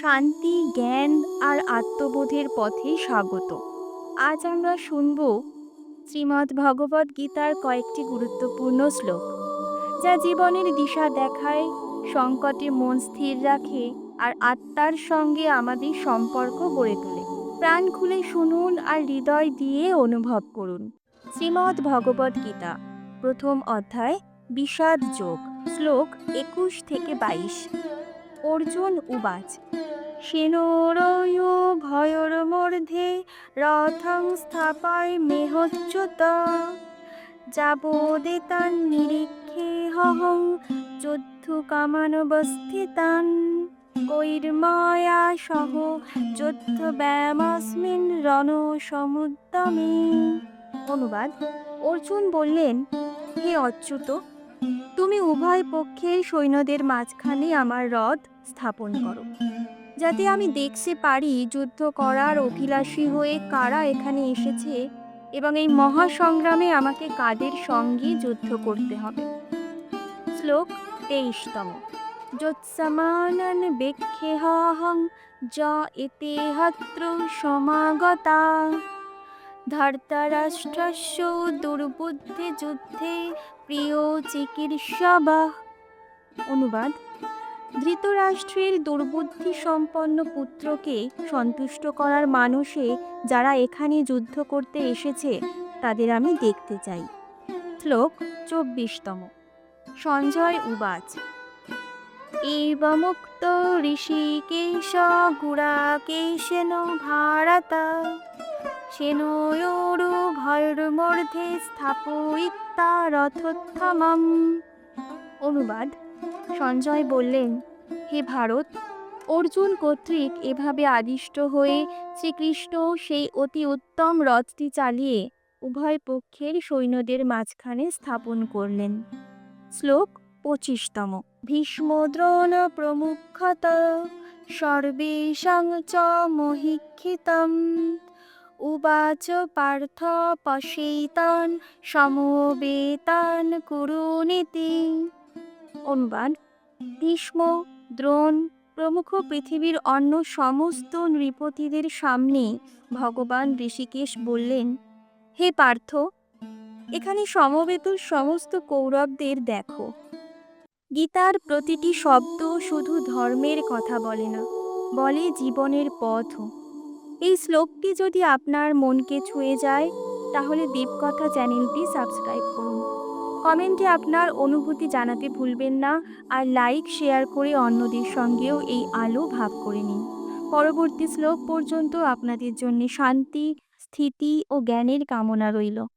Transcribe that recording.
শান্তি, জ্ঞান আর আত্মবোধের পথে স্বাগত। আজ আমরা শুনব শ্রীমদ্ ভগবদ্ গীতার কয়েকটি গুরুত্বপূর্ণ শ্লোক, যা জীবনের দিশা দেখায়, সংকটে মন স্থির রাখে আর আত্মার সঙ্গে আমাদের সম্পর্ক গড়ে তোলে। প্রাণ খুলে শুনুন আর হৃদয় দিয়ে অনুভব করুন। শ্রীমদ্ ভগবদ্ গীতা, প্রথম অধ্যায়, বিষাদ যোগ, শ্লোক একুশ থেকে বাইশ। অর্জুন উবাচ। সেনোরয় ভয়র মধ্যে রথং স্থাপায় মেহচ্যুত। যাবদেতান নিরীক্ষে হহং যুদ্ধ কামানবস্থিতান। কৈর্ময়া সহ যুদ্ধ ব্যায়ামাস্মিন রণ সমুদ্যমে অনুবাদ, অর্জুন বললেন, হে অচ্যুত তুমি উভয় পক্ষের সৈন্যদের মাঝখানে আমার রথ স্থাপন করো। যাতে আমি দেখতে পারি যুদ্ধ করার অভিলাষী হয়ে কারা এখানে এসেছে এবং এই মহাসংগ্রামে আমাকে কাদের সঙ্গে যুদ্ধ করতে হবে। শ্লোক তেইশতম। যৎসমানন বেক্ষেহং য এতে হত্র সমাগতা। ধর্তরাষ্ট্রস্য দুর্বুদ্ধে যুদ্ধে প্রিয় চিকিৎসবা। অনুবাদ, ধৃতরাষ্ট্রের দুর্বুদ্ধি সম্পন্ন পুত্রকে সন্তুষ্ট করার মানুষে যারা এখানে যুদ্ধ করতে এসেছে, তাদের আমি দেখতে চাই। শ্লোক চব্বিশতম। সঞ্জয় উবাচ। এবমুক্ত ঋষিকেশ গুড়াকেশেন ভারত। সেনয়োরু ভয়ের মধ্যে স্থাপয়িতা রথোত্থমম অনুবাদ, সঞ্জয় বললেন, হে ভারত, অর্জুন কর্তৃক এভাবে আদিষ্ট হয়ে শ্রীকৃষ্ণ সেই অতি উত্তম রথটি চালিয়ে উভয় পক্ষের সৈন্যদের মাঝখানে স্থাপন করলেন। শ্লোক পঁচিশতম। ভীষ্মদ্রোণ প্রমুখত সর্বেষাং চ মহিক্ষিতম। উবাচ পার্থ পশেতান সমবেতান কুরুনীতি অনুবাদ ভীষ্ম দ্রোণ প্রমুখ পৃথিবীর অন্য সমস্ত নৃপতিদের সামনে ভগবান ঋষিকেশ বললেন, হে পার্থ, এখানে সমবেত সমস্ত কৌরবদের দেখো। গীতার প্রতিটি শব্দ শুধু ধর্মের কথা বলে না, বলে জীবনের পথও। এই শ্লোকটি যদি আপনার মনকে ছুঁয়ে যায়, তাহলে দীপকথা চ্যানেলটি সাবস্ক্রাইব করুন। কমেন্টে আপনার অনুভূতি জানাতে ভুলবেন না আর লাইক, শেয়ার করে অন্যদের সঙ্গেও এই আলো ভাগ করে নিন। পরবর্তী শ্লোক পর্যন্ত আপনাদের জন্য শান্তি, স্থিতি ও জ্ঞানের কামনা রইল।